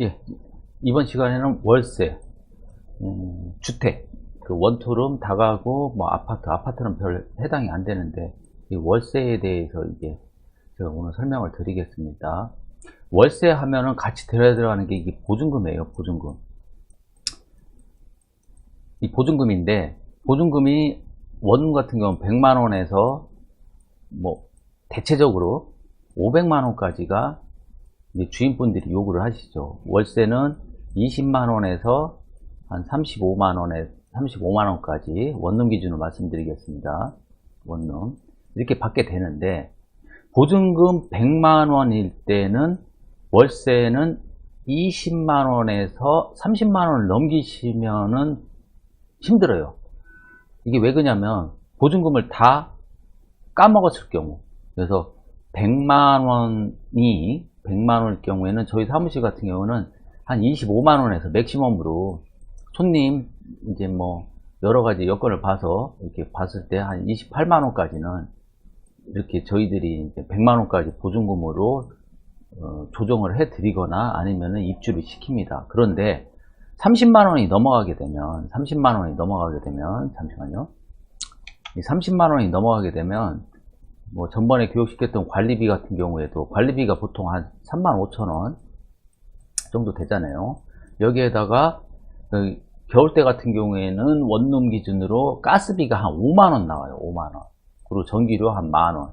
예, 이번 시간에는 월세, 음, 주택, 그 원투룸, 다가구, 뭐 아파트, 아파트는 별 해당이 안 되는데 이 월세에 대해서 이제 제가 오늘 설명을 드리겠습니다. 월세 하면은 같이 들어가는 게 이게 보증금이에요, 보증금. 이 보증금인데 보증금이 원룸 같은 경우는 100만 원에서 뭐 대체적으로 500만 원까지가 주인분들이 요구를 하시죠. 월세는 20만 원에서 한 35만 원에 35만 원까지 원룸 기준으로 말씀드리겠습니다. 원룸 이렇게 받게 되는데 보증금 100만 원일 때는 월세는 20만 원에서 30만 원을 넘기시면은 힘들어요. 이게 왜 그러냐면 보증금을 다 까먹었을 경우 그래서 100만 원이 100만 원일 경우에는 저희 사무실 같은 경우는 한 25만 원에서 맥시멈으로 손님 이제 뭐 여러 가지 여건을 봐서 이렇게 봤을 때 한 28만 원까지는 이렇게 저희들이 이제 100만 원까지 보증금으로 어, 조정을 해 드리거나 아니면은 입주를 시킵니다. 그런데 30만 원이 넘어가게 되면 30만 원이 넘어가게 되면 잠시만요. 이 30만 원이 넘어가게 되면 뭐 전번에 교육시켰던 관리비 같은 경우에도 관리비가 보통 한 3만 5천 원 정도 되잖아요. 여기에다가 그 겨울 때 같은 경우에는 원룸 기준으로 가스비가 한 5만 원 나와요. 5만 원. 그리고 전기료 한 만 원.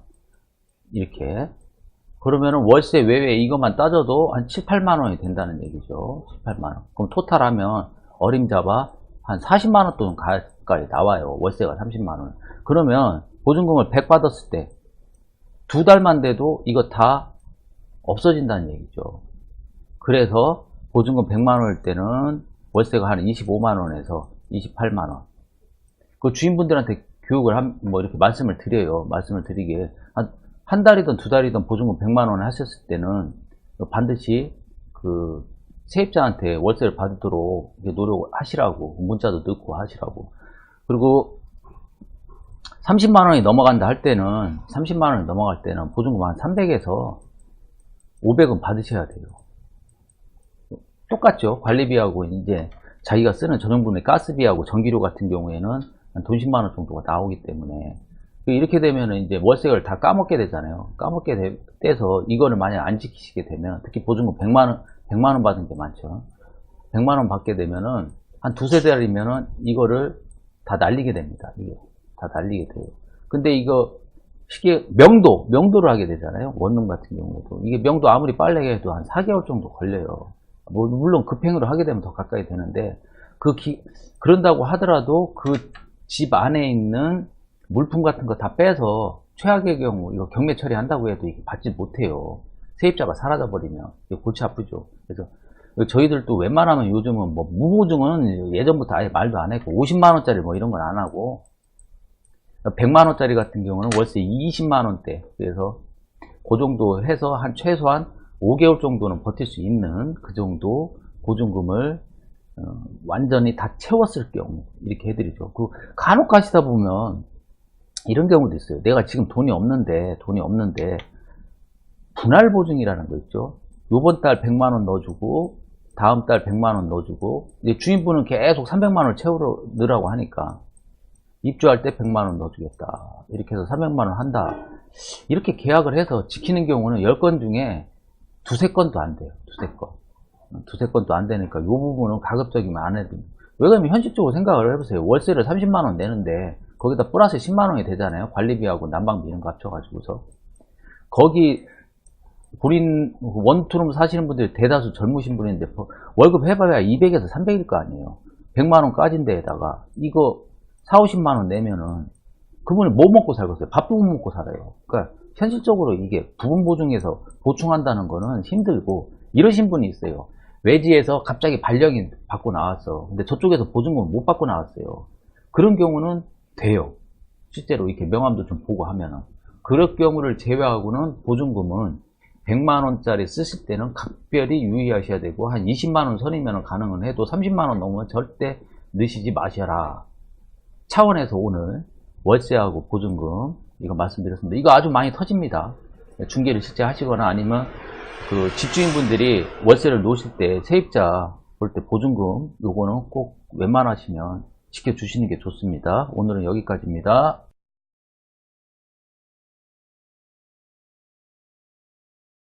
이렇게. 그러면은 월세 외외 이것만 따져도 한 7, 8만 원이 된다는 얘기죠. 7, 8만 원. 그럼 토탈 하면 어림잡아 한 40만 원 돈 가까이 나와요. 월세가 30만 원. 그러면 보증금을 100 받았을 때 두 달만 돼도 이거 다 없어진다는 얘기죠. 그래서 보증금 100만 원일 때는 월세가 한 25만 원에서 28만 원. 그 주인분들한테 교육을 한, 뭐 이렇게 말씀을 드려요. 말씀을 드리게. 한, 한 달이든 두 달이든 보증금 100만 원을 하셨을 때는 반드시 그 세입자한테 월세를 받도록 노력하시라고 문자도 넣고 하시라고. 그리고 30만 원이 넘어간다 할 때는 30만 원이 넘어갈 때는 보증금 한 300에서 500은 받으셔야 돼요. 똑같죠. 관리비하고 이제 자기가 쓰는 전용분의 가스비하고 전기료 같은 경우에는 한돈 10만 원 정도가 나오기 때문에 이렇게 되면 이제 월세를 다 까먹게 되잖아요. 까먹게 되, 돼서 이거를 만약 안 지키시게 되면 특히 보증금 100만 원, 100만 원 받은 게 많죠. 100만 원 받게 되면은 한 두세 달이면은 이거를 다 날리게 됩니다. 이게 다 날리게 돼요. 근데 이거 쉽게 명도, 명도를 하게 되잖아요. 원룸 같은 경우에도. 이게 명도 아무리 빨리 해도 한 4개월 정도 걸려요. 뭐 물론 급행으로 하게 되면 더 가까이 되는데 그 기, 그런다고 하더라도 그 집 안에 있는 물품 같은 거 다 빼서 최악의 경우 이거 경매 처리한다고 해도 이게 받지 못해요. 세입자가 사라져 버리면 골치 아프죠. 그래서 저희들도 웬만하면 요즘은 뭐 무보증은 예전부터 아예 말도 안 했고 50만 원짜리 뭐 이런 건 안 하고 100만 원짜리 같은 경우는 월세 20만 원대 그래서 그 정도 해서 한 최소한 5개월 정도는 버틸 수 있는 그 정도 보증금을 어, 완전히 다 채웠을 경우 이렇게 해드리죠. 그 간혹 가시다 보면 이런 경우도 있어요. 내가 지금 돈이 없는데 돈이 없는데 분할 보증이라는 거 있죠. 요번 달 100만 원 넣어주고 다음 달 100만 원 넣어주고 이제 주인분은 계속 300만 원을 채우러 넣으라고 하니까 입주할 때 100만 원 넣어주겠다. 이렇게 해서 300만 원 한다. 이렇게 계약을 해서 지키는 경우는 10건 중에 두세 건도 안 돼요. 두세 건. 두세 건도 안 되니까 이 부분은 가급적이면 안 해도. 왜 그러면 현실적으로 생각을 해보세요. 월세를 30만 원 내는데 거기다 플러스 10만 원이 되잖아요. 관리비하고 난방비 이런 거 합쳐가지고서. 거기 본인 원투룸 사시는 분들이 대다수 젊으신 분인데 월급 해봐야 200에서 300일 거 아니에요. 100만 원 까진 데에다가 이거 4, 50만 원 내면은 그분이 뭐 먹고 살겠어요? 밥도 못 먹고 살아요. 그러니까 현실적으로 이게 부분 보증에서 보충한다는 거는 힘들고 이러신 분이 있어요. 외지에서 갑자기 발령이 받고 나왔어. 근데 저쪽에서 보증금 못 받고 나왔어요. 그런 경우는 돼요. 실제로 이렇게 명함도 좀 보고 하면은. 그럴 경우를 제외하고는 보증금은 100만원짜리 쓰실 때는 각별히 유의하셔야 되고, 한 20만원 선이면 가능은 해도 30만원 넘으면 절대 넣으시지 마셔라. 차원에서 오늘 월세하고 보증금, 이거 말씀드렸습니다. 이거 아주 많이 터집니다. 중개를 실제 하시거나 아니면 그 집주인분들이 월세를 놓으실 때 세입자 볼 때 보증금 요거는 꼭 웬만하시면 지켜주시는 게 좋습니다. 오늘은 여기까지입니다.